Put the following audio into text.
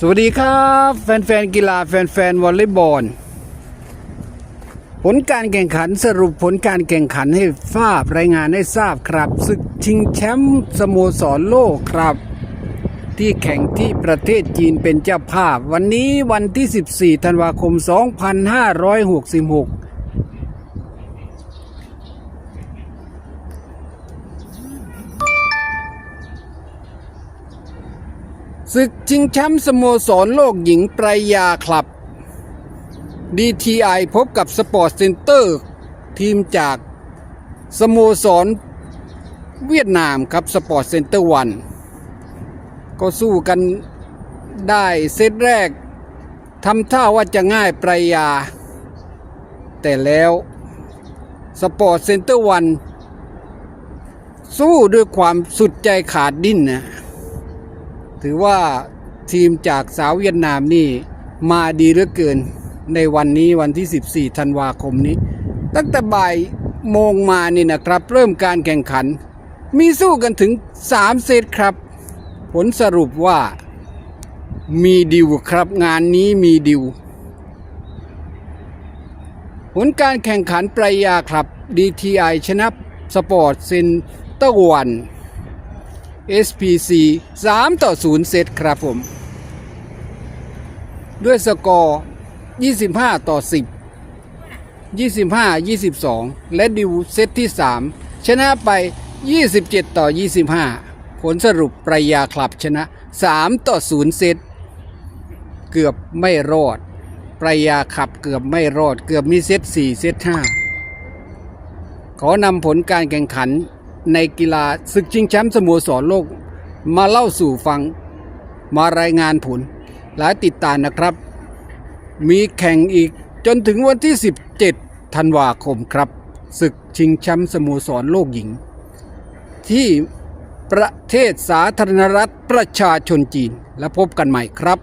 สวัสดีครับ แฟนๆกีฬาแฟนๆวอลเลย์บอล ผลการแข่งขันสรุปผลการแข่งขันให้ทราบรายงานให้ทราบครับศึกชิงแชมป์สโมสรโลกครับ ที่แข่งที่ประเทศจีนเป็นเจ้าภาพ วันนี้วันที่ 14 ธันวาคม 2566 ศึกชิงแชมป์สโมสรโลกหญิงปรายาคลับ DTI พบกับสปอร์ตเซ็นเตอร์ ทีมจากสโมสรเวียดนามครับสปอร์ตเซ็นเตอร์วันก็สู้กันได้เซตแรกทำท่าว่าจะง่ายปรายา แต่แล้วสปอร์ตเซ็นเตอร์วันสู้ด้วยความสุดใจขาดดิ้นนะ ถือว่าทีมจากสาวเวียดนามนี่มาดีเหลือเกินในวันนี้วันที่ 14 ธันวาคมนี้ ตั้งแต่บ่ายโมงมานี่นะครับ เริ่มการแข่งขัน มีสู้กันถึง 3 เซตครับ ผลสรุปว่ามีดิวครับงานนี้มีดิว ผลการแข่งขันปรายาครับ DTI ชนะสปอร์ตเซนเตอร์วัน SPC 3 ต่อ 0 เซตครับผม ด้วยสกอร์ 25 ต่อ 10 25 22 และดิวเซตที่ 3 ชนะไป 27 ต่อ 25 ผลสรุปปรายาคลับชนะ 3 ต่อ 0 เซต เกือบไม่รอด ปรายาขับเกือบไม่รอด เกือบมีเซต 4 เซต 5 ขอนำผลการแข่งขัน ในกีฬาศึกชิงแชมป์สโมสรโลก มาเล่าสู่ฟังมารายงานผลและติดตามนะครับ มีแข่งอีกจนถึงวันที่ 17 ธันวาคมครับศึกชิงแชมป์สโมสรโลกหญิง ที่ประเทศสาธารณรัฐประชาชนจีนและพบกันใหม่ครับ